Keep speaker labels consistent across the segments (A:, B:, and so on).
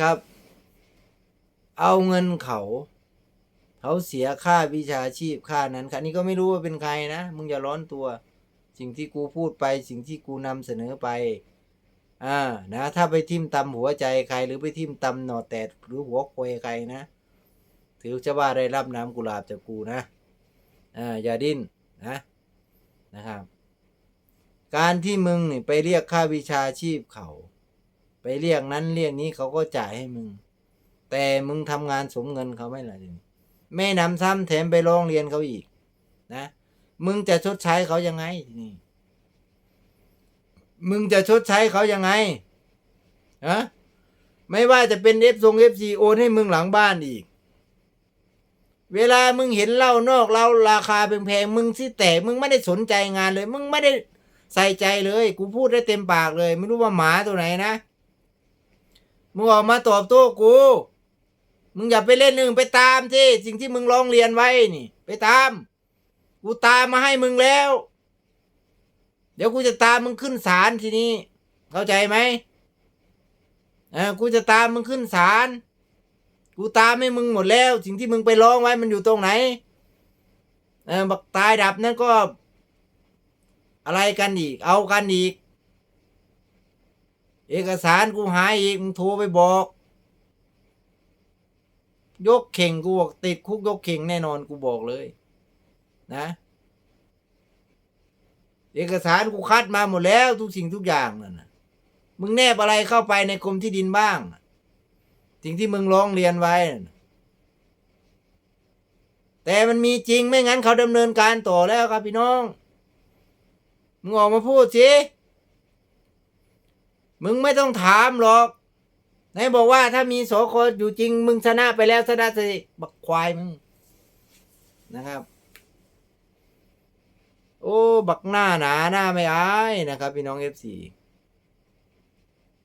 A: ครับ เอาเงินเขา เขาเสียค่าวิชาชีพค่านั้นค่านี้ก็ไม่รู้ว่าเป็นใครนะ มึงอย่าร้อนตัว สิ่งที่กูพูดไป สิ่งที่กูนำเสนอไป อ่า นะ ถ้าไปทิ่มตำหัวใจใคร หรือไปทิ่มตำหนอแตดหรือหัวควยใครนะ ถือจะว่าได้รับน้ำกุหลาบจากกูนะ อ่า อย่าดิ้นนะ นะครับ การที่มึงนี่ไปเรียกค่าวิชาชีพเขา เรียกนั้นเรียกนี้เขาก็จ่ายให้มึง แต่มึงทำงานสมเงินเขาไม่ละทีนี้ไม่นำซ้ำแถมไปร้องเรียนเขาอีก นะ มึงจะชดใช้เขายังไงนี้มึงจะชดใช้เขายังไงฮะไม่ว่าจะเป็นเอฟซงเอฟซีโอนให้มึงหลังบ้านอีก เวลามึงเห็นเหล้านอกเราราคาแพงๆมึงที่แตกมึงไม่ได้สนใจงานเลย มึงไม่ได้ใส่ใจเลย กูพูดได้เต็มปากเลย ไม่รู้ว่าหมาตัวไหนนะ มึงออกมาตอบโต้กู มึงอย่าไปเล่นหนึ่งไปตามที่สิ่งที่มึงร้องเรียนไว้นี่ ไปตาม กูตามมาให้มึงแล้ว เดี๋ยวกูจะตามมึงขึ้นศาลทีนี้ เข้าใจไหมเออกูจะตามมึงขึ้นศาลกูตามให้มึงหมดแล้ว สิ่งที่มึงไปร้องไว้มันอยู่ตรงไหนเออบักตายดับนั่นก็ อะไรกันอีก เอากันอีก เอกสารกูหายอีกมึงโทรไปบอก ยกเข่งกูบอกติดคุกยกเข่งแน่นอนกูบอกเลย นะ เอกสารกูคัดมาหมดแล้วทุกสิ่งทุกอย่างนั่นนะมึงแนบอะไรเข้าไปในกรมที่ดินบ้าง สิ่งที่มึงร้องเรียนไว้ แต่มันมีจริงไม่งั้นเขาดำเนินการต่อแล้วครับพี่น้อง มึงออกมาพูดสิ มึงไม่ต้องถามหรอกไหนบอกว่าถ้ามีโสโครอยู่จริง มึงชนะไปแล้วชนะสิบักควายมึงนะครับ โอ้บักหน้าหนาหน้าไม่อายนะครับ พี่น้องเอฟซี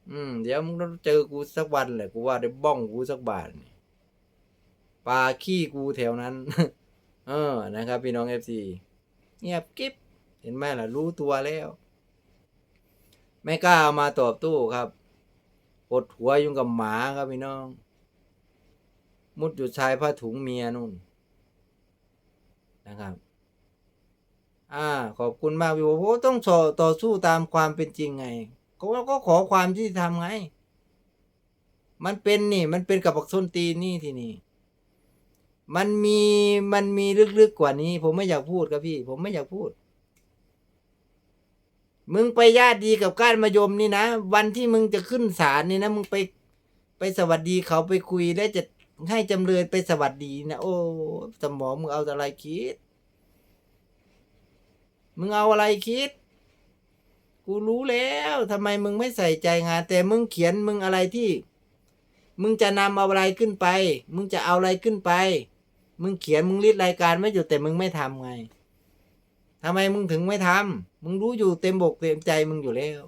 A: อืม เดี๋ยวมึงต้องเจอกูสักวันแหละกูว่าได้บ้องกูสักบาทนี่ปลาขี้กูแถวนั้น เออนะครับ พี่น้องเอฟซีเงียบกิ๊บเห็นไหมล่ะ รู้ตัวแล้ว ไม่กล้าเอามาตอบตู้ครับปดหัวยุ่งกับหมาครับพี่น้อง มุดอยู่ชายผ้าถุงเมียนู่นนะครับ อ่า ขอบคุณมากพี่โอโหต้องต่อต่อสู้ตามความเป็นจริงไงเขาก็ขอความที่ทำไง มันเป็นนี่ มันเป็นกับปักส้นตีนนี่ทีนี่ มันมี มันมีลึกๆกว่านี้ ผมไม่อยากพูดครับพี่ ผมไม่อยากพูด มึงไปญาติดีกับก้านมายมนี่นะ วันที่มึงจะขึ้นศาลนี่นะ มึงไปไปสวัสดีเขาไปคุยแล้วจะให้จำเลยไปสวัสดีนะโอ้สมองมึงเอาอะไรคิด มึงเอาอะไรคิด กูรู้แล้วทำไมมึงไม่ใส่ใจงาน แต่มึงเขียนมึงอะไรที่ มึงจะนำเอาอะไรขึ้นไป มึงจะเอาอะไรขึ้นไป มึงเขียนมึงลิดรายการไม่อยู่แต่มึงไม่ทำไง ทำไมมึงถึงไม่ทำมึงรู้อยู่เต็มบกเต็มใจมึงอยู่แล้ว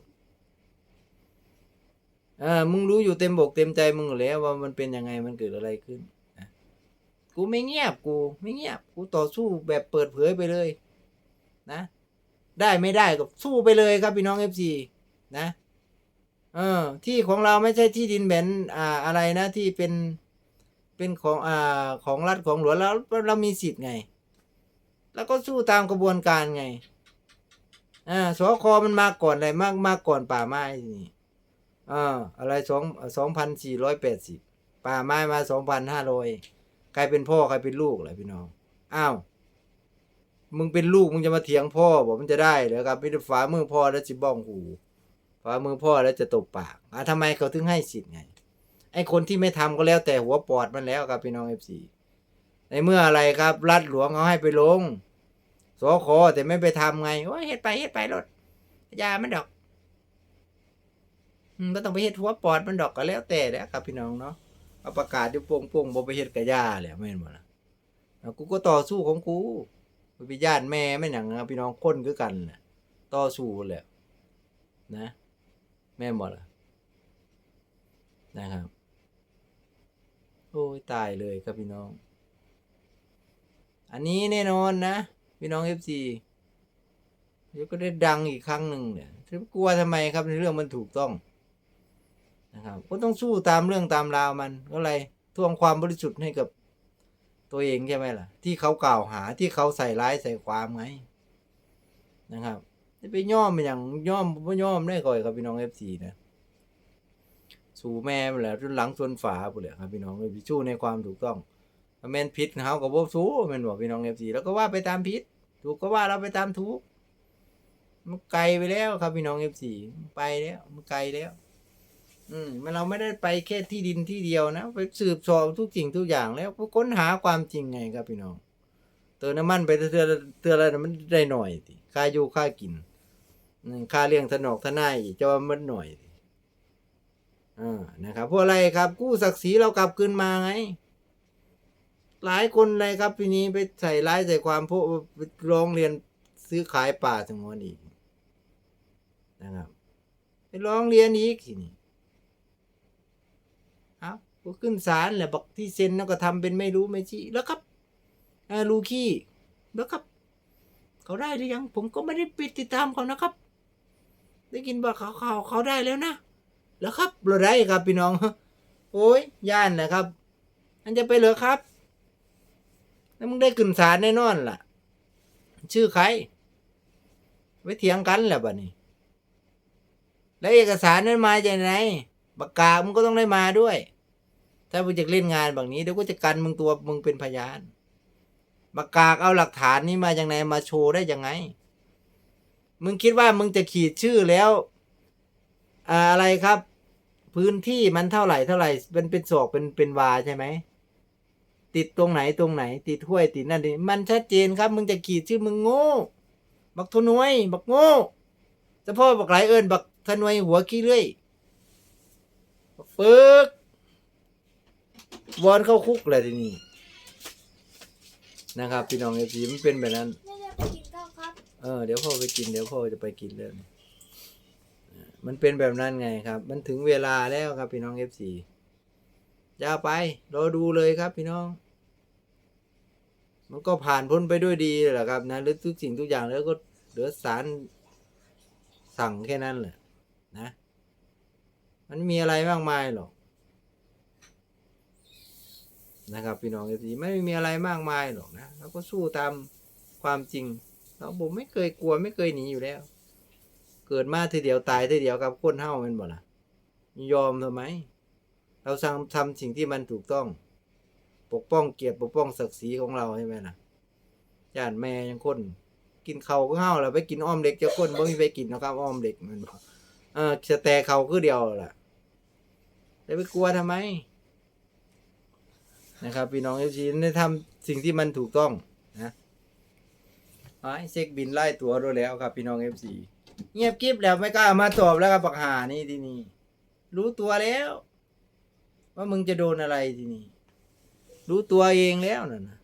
A: เออมึงรู้อยู่เต็มบกเต็มใจมึงอยู่แล้วว่ามันเป็นยังไงมันเกิดอะไรขึ้นกูไม่เงียบกู ไม่เงียบ กูต่อสู้แบบเปิดเผยไปเลย นะ ได้ไม่ได้ก็สู้ไปเลยครับพี่น้องเอฟซีนะเออ ที่ของเราไม่ใช่ที่ดินแบนอ่าอะไรนะที่เป็นเป็นของอ่าของรัฐของหลวงแล้วเรามีสิทธิ์ไง แล้วก็สู้ตามกระบวนการไงอ่าสคมันมาก่อนอะไรมากมากก่อนป่าไม้นี่อ่าอะไรสองสองพันสี่ร้อยแปดสิบป่าไม้มาสองพันห้าร้อยใครเป็นพ่อใครเป็นลูกล่ะพี่น้องอ้าวมึงเป็นลูกมึงจะมาเถียงพ่อบอกมันจะได้เหรอครับเป็นฝามือพ่อแล้วจิบ้องหูฝ่ามือพ่อแล้วจะตบปากอะทำไมเขาถึงให้สิทธิ์ไง ไอ้คนที่ไม่ทำก็แล้วแต่หัวปอดมันแล้วครับพี่น้องเอฟซีในเมื่ออะไรครับ รัฐหลวงเอาให้ไปลง สอคอแต่ไม่ไปทำไงโอ้ยเฮ็ดไปเฮ็ดไปรถยามันดอกมก็ต้องไปเฮ็ดหัวปอดมันดอกก็แล้วแต่แหล้วครับพี่น้องเนาะเอาประกาศที่โป่งโป่งบ่ไปเฮ็ดกะยาแหละไม่เห็นบ่ล่ะกูก็ต่อสู้ของกูไปญาติแม่ไม่หนังพี่น้องคนคือกันน่ะต่อสู้แหละนะ แม่นบ่ล่ะนะครับ โอ้ยตายเลยครับพี่น้อง อันนี้แน่นอนนะ พี่น้องเอฟซีเดี๋ยวก็ได้ดังอีกครั้งหนึ่งเนี่ยจะกลัวทำไมครับในเรื่องมันถูกต้องนะครับก็ต้องสู้ตามเรื่องตามราวมันก็เลยทวงความบริสุทธิ์ให้กับตัวเองใช่ไหมล่ะ ที่เขากล่าวหาที่เขาใส่ร้ายใส่ความไงนะครับจะไปย่อมมันอย่างย่อมไม่ย่อมได้ก่อยครับพี่น้องเอฟซีนะสู่แม่มันแหละจนหลังชนฝาไปเลยครับพี่น้องเลยพี่ชู้ในความถูกต้อง แม่นพิษเขาก็บ่สู้แม่นบอกพี่น้องเอฟซีแล้วก็ว่าไปตามพิษถูกก็ว่าเราไปตามถูกมันไกลไปแล้วครับพี่น้องเอฟซีไปแล้วมันไกลแล้ว อืมมันเราไม่ได้ไปแค่ที่ดินที่เดียวนะไปสืบสอบทุกสิ่งทุกอย่างแล้วก็ค้นหาความจริงไงครับพี่น้องเติมน้ำมันไปเตือนเตือนอะไรมันได้หน่อยสิค่าอยู่ค่ากินค่าเลี้ยงถนอกทนายจะว่ามันหน่อยอ่านะครับเพราะอะไรครับกู้ศักดิ์ศรีเรากลับคืนมาไง หลายคนเลยครับทีนี้ไปใส่ร้ายใส่ความพวกร้องเรียนซื้อขายป่าสงวนอีกนะครับไปร้องเรียนอีกทีนี้เอาก็ขึ้นศาลแหละบอกที่เซ็นแล้วก็ทำเป็นไม่รู้ไม่ชี้แล้วครับลูขี้แล้วครับ เขาได้หรือยัง ผมก็ไม่ได้ปิดติดตามเขานะครับ ได้กินบอกเขาเขาเขาได้แล้วนะแล้วครับเราได้ครับพี่น้อง โอ้ยย่านนะครับมันจะไปเหรอครับ แล้วมึงได้ขึ้นศาลแน่นอนล่ะ ชื่อใคร ไว้เถียงกันแหละบัดนี้ แล้วเอกสารนั้นมาจากไหนปากกามึงก็ต้องได้มาด้วย ถ้ามึงจะเล่นงานแบบนี้เดี๋ยวก็จะกันมึงตัวมึงเป็นพยานปากกาเอาหลักฐานนี้มาจากไหนมาโชว์ได้ยังไง มึงคิดว่ามึงจะขีดชื่อแล้วอะไรครับ พื้นที่มันเท่าไหร่เท่าไหร่เป็นเป็นศอกเป็นเป็นวาใช่ไหม ติดตรงไหนตรงไหน ติดห้วยติดนั่นนี่มันชัดเจนครับ มึงจะขีดชื่อมึงโง่ บักทนวยบักโง่เฉพาะบักหลายเอิญบักทนวยหัวขี้เลื่อยบักเปิกวอนเข้าคุกเลยทีนี้นะครับ พี่น้องเอฟซีมันเป็นแบบนั้น
B: ไม่ได้ไปกินข้าวครับ
A: เออเดี๋ยวพ่อไปกินเดี๋ยวพ่อจะไปกินเลยมันเป็นแบบนั้นไงครับ มันถึงเวลาแล้วครับพี่น้องเอฟซีอย่าไปรอดูเลยครับพี่น้อง มันก็ผ่านพ้นไปด้วยดีแหละครับนะหรือทุกสิ่งทุกอย่างแล้วก็เหลือสารสั่งแค่นั้นแหละนะ มันมีอะไรมากมายหรอกนะครับพี่น้องเอฟซีไม่มีอะไรมากมายหรอกนะเราก็สู้ตามความจริง เราผมไม่เคยกลัวไม่เคยหนีอยู่แล้ว เกิดมาทีเดียวตายทีเดียวกับคนเฮ้ามันบ่ล่ะยอมทำไม เราทำทำสิ่งที่มันถูกต้อง ปกป้องเกียรติปกป้องศักดิ์ศรีของเราใช่ไหมล่ะญาติแม่ยังคน กินเขาก็เฮ้าแล้วไปกินอ้อมเด็กจะคนบ่มีไปกินนะครับอ้อมเด็กมันเออจะแต่เขาคือเดียวล่ะจะไปกลัวทำไม นะครับพี่น้องเอฟซีได้ทำสิ่งที่มันถูกต้องนะไอ้เช็คบินไล่ตัวด้วยแล้วครับ พี่น้องเอฟซีเงียบกริบแล้วไม่กล้ามาตอบแล้วครับปักหานี่ทีนี้รู้ตัวแล้ว ว่ามึงจะโดนอะไรทีนี้ รู้ตัวเองแล้วนั่นนะ